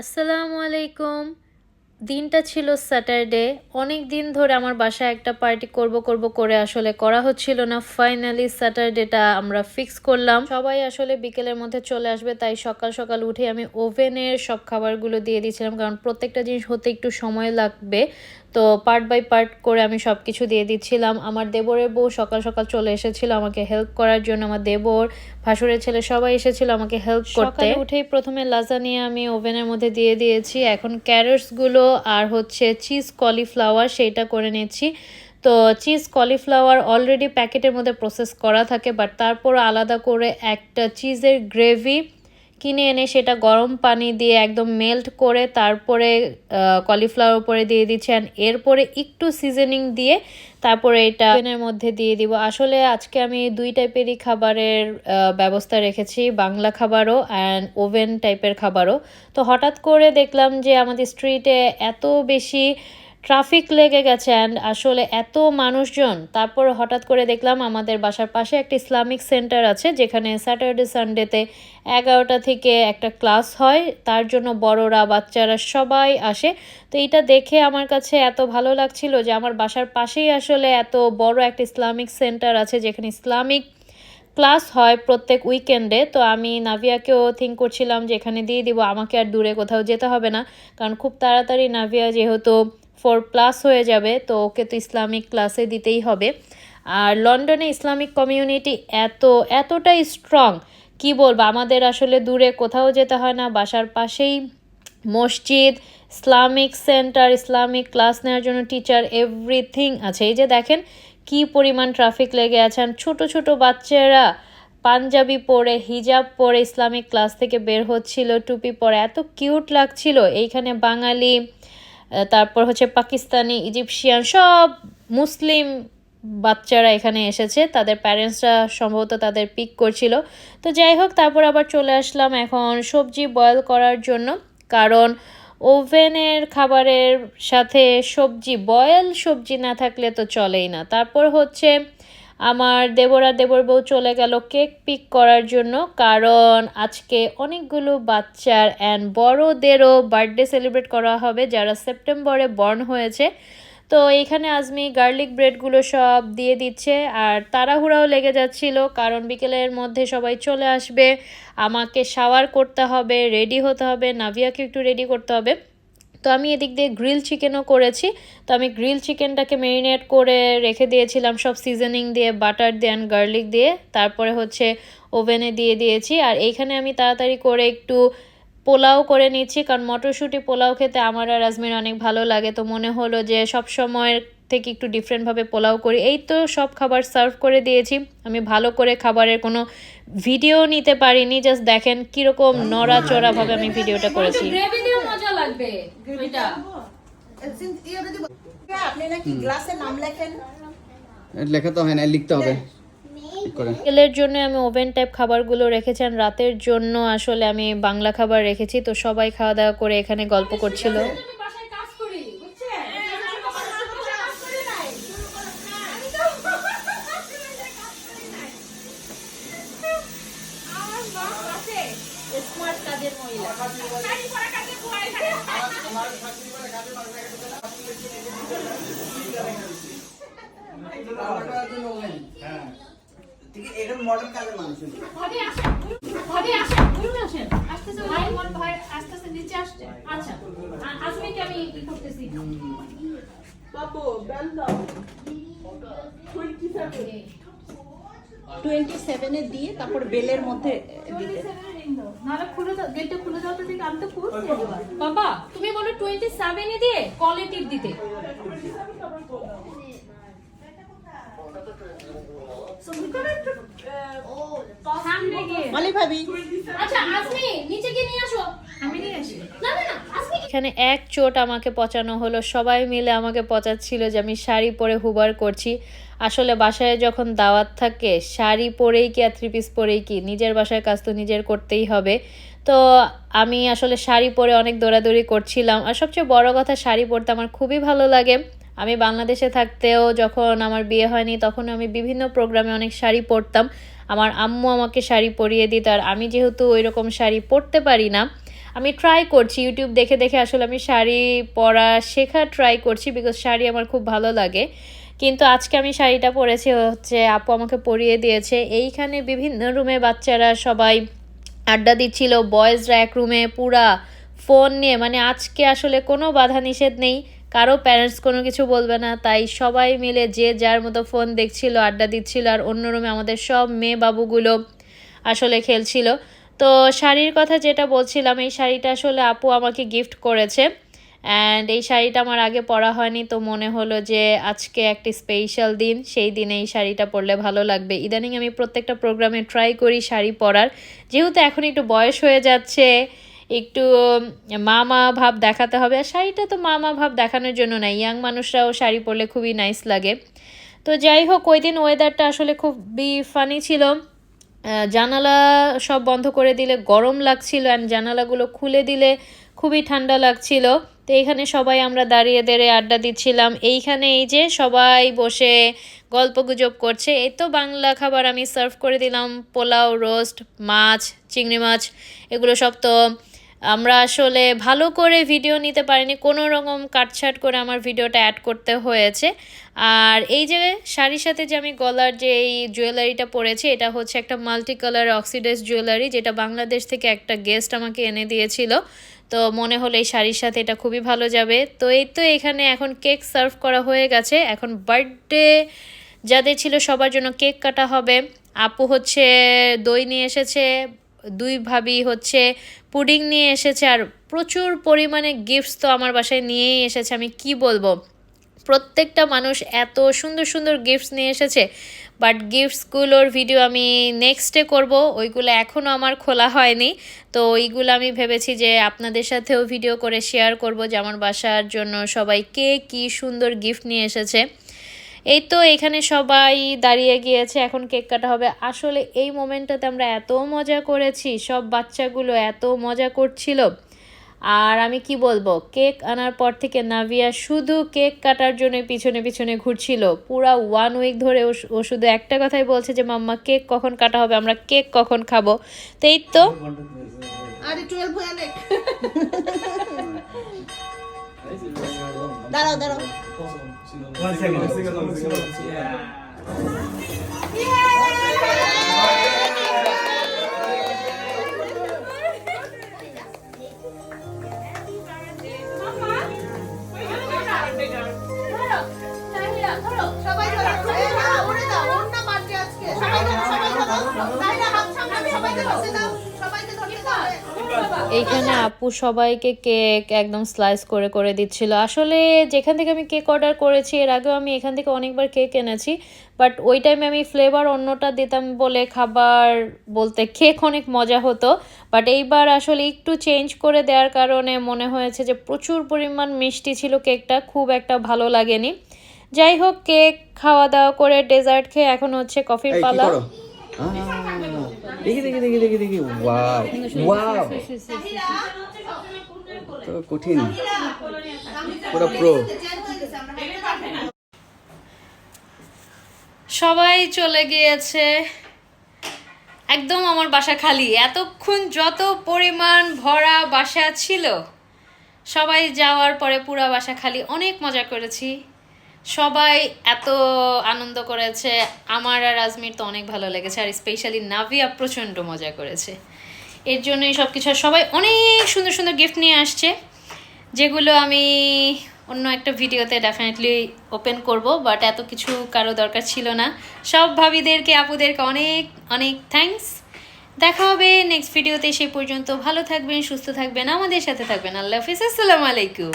আসসালামু আলাইকুম। দিনটা ছিল স্যাটারডে। অনেক দিন ধরে আমার বাসায় একটা পার্টি করব করব করে আসলে করা হচ্ছিল না। ফাইনালি স্যাটারডেটা আমরা ফিক্স করলাম। সবাই আসলে বিকেলের মধ্যে চলে আসবে, তাই সকাল সকাল উঠে আমি ওভেনের সব খাবারগুলো দিয়ে দিয়েছিলাম, কারণ প্রত্যেকটা জিনিস হতে একটু সময় লাগবে। তো পার্ট বাই পার্ট করে আমি সব কিছু দিয়ে দিচ্ছিলাম। আমার দেবরের বউ সকাল সকাল চলে এসেছিল আমাকে হেল্প করার জন্য। আমার দেবর ভাসুরের ছেলে সবাই এসেছিল আমাকে হেল্প করতে। উঠেই প্রথমে লাজানিয়া আমি ওভেনের মধ্যে দিয়ে দিয়েছি। এখন ক্যারটসগুলো আর হচ্ছে চিজ কলিফ্লাওয়ার সেইটা করে নিচ্ছি। তো চিজ কলিফ্লাওয়ার অলরেডি প্যাকেটের মধ্যে প্রসেস করা থাকে বাট তারপর আলাদা করে একটা চিজের গ্রেভি কিনে এনে সেটা গরম পানি দিয়ে একদম মেল্ট করে তারপরে কলিফ্লাওয়ার উপরে দিয়ে দিচ্ছেন এরপরে একটু সিজনিং দিয়ে তারপরে এটা ওভেনের মধ্যে দিয়ে দিব। আসলে আজকে আমি দুই টাইপেরই খাবারের ব্যবস্থা রেখেছি, বাংলা খাবারও অ্যান্ড ওভেন টাইপের খাবারও। তো হঠাৎ করে দেখলাম যে আমাদের স্ট্রিটে এত বেশি ট্রাফিক লেগে গেছে অ্যান্ড আসলে এত মানুষজন, তারপর হঠাৎ করে দেখলাম আমাদের বাসার পাশে একটা ইসলামিক সেন্টার আছে, যেখানে স্যাটারডে সানডেতে এগারোটা থেকে একটা ক্লাস হয়, তার জন্য বড়রা, বাচ্চারা সবাই আসে। তো এটা দেখে আমার কাছে এত ভালো লাগছিল যে আমার বাসার পাশেই আসলে এত বড় একটা ইসলামিক সেন্টার আছে, যেখানে ইসলামিক ক্লাস হয় প্রত্যেক উইকেন্ডে তো আমি নাভিয়াকেও থিঙ্ক করছিলাম যে এখানে দিয়ে দিব, আমাকে আর দূরে কোথাও যেতে হবে না, কারণ খুব তাড়াতাড়ি নাভিয়া যেহেতু ফোর প্লাস হয়ে যাবে, তো ওকে তো ইসলামিক ক্লাসে দিতেই হবে। আর লন্ডনে ইসলামিক কমিউনিটি এত, এতটাই স্ট্রং কি বলব, আমাদের আসলে দূরে কোথাও যেতে হয় না, বাসার পাশেই মসজিদ, ইসলামিক সেন্টার, ইসলামিক ক্লাস নেওয়ার জন্য টিচার এভরিথিং আছে। এই যে দেখেন কি পরিমাণ ট্রাফিক লেগে আছেন ছোট ছোট বাচ্চারা পাঞ্জাবি পরে হিজাব পরে ইসলামিক ক্লাস থেকে বের হচ্ছিল, টুপি পরে, এত কিউট লাগছিল। এইখানে বাঙালি তারপর হচ্ছে পাকিস্তানি, ইজিপশিয়ান সব মুসলিম বাচ্চারা এখানে এসেছে। তাদের প্যারেন্টসরা সম্ভবত তাদের পিক করছিল। তো যাই হোক, তারপর আবার চলে আসলাম এখন সবজি বয়েল করার জন্য। কারণ ওভেনের খাবারের সাথে সবজি বয়েল সবজি না থাকলে তো চলেই না। তারপর হচ্ছে আমার দেবরা দেবর বউ চলে গেল কেক পিক করার জন্য, কারণ আজকে অনেকগুলো বাচ্চার অ্যান্ড বড়দেরও বার্থডে সেলিব্রেট করা হবে, যারা সেপ্টেম্বরে বর্ন হয়েছে। তো এখানে আজমি গার্লিক ব্রেডগুলো সব দিয়ে দিচ্ছে, আর তাড়াহুড়াও লেগে যাচ্ছিল, কারণ বিকেলের মধ্যে সবাই চলে আসবে, আমাকে শাওয়ার করতে হবে রেডি হতে হবে, নাভিয়াকে একটু রেডি করতে হবে। তো আমি এদিক দিয়ে গ্রিল চিকেনও করেছি। তো আমি গ্রিল চিকেনটাকে মেরিনেট করে রেখে দিয়েছিলাম সব সিজনিং দিয়ে বাটার দিয়ে অ্যান্ড গার্লিক দিয়ে। তারপরে হচ্ছে ওভেনে দিয়ে দিয়েছি। আর এইখানে আমি তাড়াতাড়ি করে একটু পোলাও করে নিচ্ছি কারণ মটরশুঁটি পোলাও খেতে আমার আর আজমির অনেক ভালো লাগে। তো মনে হলো যে সব সময়ের থেকে একটু ডিফারেন্টভাবে পোলাও করি। এই তো সব খাবার সার্ভ করে দিয়েছি। আমি ভালো করে খাবারের কোনো ভিডিও নিতে পারিনি। জাস্ট দেখেন কীরকম নড়াচড়াভাবে আমি ভিডিওটা করেছি। লাগবে? ওইটা। আপনি নাকি গ্লাসে নাম লেখেন? লেখা তো হয় না লিখতে হবে। বিকেলের জন্য আমি ওভেন টাইপ খাবারগুলো রেখেছেন রাতের জন্য আসলে আমি বাংলা খাবার রেখেছি তো সবাই খাওয়া দাওয়া করে এখানে গল্প করছিল। ভাই আমার ভাই আসতেছে নিচে আসছে আচ্ছা আ- আজমিকে আমি কি করতেছি দিয়ে তারপর বেলের মধ্যে নাহলে খুলে দাও গেটটা খুলে দাও তো দেখি আমি তো বাবা। তুমি বলো টোয়েন্টি সেভেনে দিয়ে কোয়ালিটির দিতে। সামনে গিয়ে। মালি ভাবি। আচ্ছা আসমি নিচে গিয়ে নিয়ে আসো। আমি নিয়ে আসি। এখানে এক চোট আমাকে পচানো হলো। সবাই মিলে আমাকে পচাচ্ছিল যে আমি শাড়ি পরে হুবার করছি। আসলে বাসায় যখন দাওয়াত থাকে, শাড়ি পরেই কি আর থ্রি পিস পরেই কি? নিজের বাসায় কাজ তো নিজের করতেই হবে। তো আমি আসলে শাড়ি পরে অনেক দৌড়াদৌড়ি করছিলাম। আর সবচেয়ে বড় কথা, শাড়ি পরতে আমার খুবই ভালো লাগে। আমি বাংলাদেশে থাকতেও যখন আমার বিয়ে হয়নি তখন আমি বিভিন্ন প্রোগ্রামে অনেক শাড়ি পরতাম। আমার আম্মু আমাকে শাড়ি পরিয়ে দিত, আর আমি যেহেতু ওই রকম শাড়ি পরতে পারি না আমি ট্রাই করছি ইউটিউব দেখে দেখে আসলে আমি শাড়ি পরা শেখা ট্রাই করছি বিকজ শাড়ি আমার খুব ভালো লাগে। কিন্তু আজকে আমি শাড়িটা পরেছি হচ্ছে, আপু আমাকে পরিয়ে দিয়েছে। এইখানে বিভিন্ন রুমে বাচ্চারা সবাই আড্ডা দিচ্ছিল বয়েজরা এক রুমে পুরা ফোন নিয়ে। মানে আজকে আসলে কোনো বাধা নিষেধ নেই, কারও প্যারেন্টস কোনো কিছু বলবে না। তাই সবাই মিলে যে যার মতো ফোন দেখছিল, আড্ডা দিচ্ছিল, আর অন্য রুমে আমাদের সব মেয়ে বাবুগুলো আসলে খেলছিল। তো শাড়ির কথা যেটা বলছিলাম, এই শাড়িটা আসলে আপু আমাকে গিফট করেছে অ্যান্ড এই শাড়িটা আমার আগে পরা হয়নি, তো মনে হলো যে আজকে একটি স্পেশাল দিন, সেই দিনে এই শাড়িটা পরলে ভালো লাগবে। ইদানিং আমি প্রত্যেকটা প্রোগ্রামে ট্রাই করি শাড়ি পরার। যেহেতু এখন একটু বয়স হয়ে যাচ্ছে, একটু মামা ভাব দেখাতে হবে। আর শাড়িটা তো মামা ভাব দেখানোর জন্য না ইয়াং মানুষরাও শাড়ি পরলে খুবই নাইস লাগে। তো যাই হোক, ওই দিন ওয়েদারটা আসলে খুবই ফানি ছিল। জানালা সব বন্ধ করে দিলে গরম লাগছিল অ্যান্ড জানালাগুলো খুলে দিলে খুবই ঠান্ডা লাগছিল। তো এইখানে সবাই আমরা দাঁড়িয়ে দাঁড়িয়ে আড্ডা দিচ্ছিলাম। এইখানে এই যে সবাই বসে গল্প গুজব করছে। এই তো বাংলা খাবার আমি সার্ভ করে দিলাম। পোলাও, রোস্ট, মাছ, চিংড়ি মাছ, এগুলো সব তো আমরা আসলে ভালো করে ভিডিও নিতে পারিনি, কোনো রকম কাটছাট করে আমার ভিডিওটা অ্যাড করতে হয়েছে। আর এই যে শাড়ির সাথে যে আমি গলার যে এই জুয়েলারিটা পরেছি, এটা হচ্ছে একটা মাল্টি কালার অক্সিডাইজ জুয়েলারি যেটা বাংলাদেশ থেকে একটা গেস্ট আমাকে এনে দিয়েছিল। তো মনে হলো এই শাড়ির সাথে এটা খুবই ভালো যাবে। তো এই তো এখানে এখন কেক সার্ভ করা হয়ে গেছে। এখন বার্থডে যাদের ছিল সবার জন্য কেক কাটা হবে। আপু হচ্ছে দই নিয়ে এসেছে দুই ভাবি হচ্ছে পুডিং নিয়ে এসেছে আর প্রচুর পরিমাণে গিফটস তো আমার বাসায় নিয়েই এসেছে। আমি কি বলব? প্রত্যেকটা মানুষ এত সুন্দর সুন্দর গিফটস নিয়ে এসেছে বাট গিফটসগুলোর ভিডিও আমি নেক্সটে করব। ওইগুলো এখনও আমার খোলা হয়নি। তো ওইগুলো আমি ভেবেছি যে আপনাদের সাথেও ভিডিও করে শেয়ার করব যে আমার বাসার জন্য সবাই কে কী সুন্দর গিফট নিয়ে এসেছে। এই তো এখানে সবাই দাঁড়িয়ে গিয়েছে এখন কেক কাটা হবে। আসলে এই মোমেন্টটাতে আমরা এত মজা করেছি সব বাচ্চাগুলো এত মজা করছিল। আর আমি কি বলব কেক আনার পর থেকে নাভিয়া শুধু কেক কাটার জন্য পিছনে পিছনে ঘুরছিল। পুরা ওয়ান উইক ধরে ও ও শুধু একটা কথাই বলছে যে মাম্মা কেক কখন কাটা হবে? আমরা কেক কখন খাব? তো এই তো। আরে টুয়েলভ হয়ে অনেক দাঁড়াও দাঁড়াও One second. One second. One second. Yeah. সবাই এইখানে আপু সবাইকে কেক একদম স্লাইস করে করে দিচ্ছিল। আসলে যেখান থেকে আমি কেক অর্ডার করেছি এর আগেও আমি এখান থেকে অনেকবার কেক এনেছি বাট ওই টাইমে আমি ফ্লেভার অন্যটা দিতাম বলে খাবার বলতে কেক অনেক মজা হতো বাট এইবার আসলে একটু চেঞ্জ করে দেওয়ার কারণে মনে হয়েছে যে প্রচুর পরিমাণ মিষ্টি ছিল কেকটা খুব একটা ভালো লাগেনি। যাই হোক কেক খাওয়া দাওয়া করে ডেজার্ট খেয়ে এখন হচ্ছে কফির পালা। দেখি দেখি দেখি দেখি দেখি। তো কঠিন। পুরো প্রো সবাই চলে গিয়েছে। একদম আমার বাসা খালি। এতক্ষণ যত পরিমাণ ভরা বাসা ছিল, সবাই যাওয়ার পরে পুরা বাসা খালি। অনেক মজা করেছি। সবাই এত আনন্দ করেছে। আমার আর আজমির তো অনেক ভালো লেগেছে, আর স্পেশালি নাভিয়া প্রচণ্ড মজা করেছে। এর জন্যই সব কিছু সবাই অনেক সুন্দর সুন্দর গিফট নিয়ে আসছে, যেগুলো আমি অন্য একটা ভিডিওতে ডেফিনেটলি ওপেন করব বাট এত কিছু কারও দরকার ছিল না। সব ভাবিদেরকে, আপুদেরকে অনেক অনেক থ্যাঙ্কস দেখা হবে নেক্সট ভিডিওতে সেই পর্যন্ত ভালো থাকবেন, সুস্থ থাকবেন, আমাদের সাথে থাকবেন। আল্লাহ হাফিজ, আসসালামু আলাইকুম।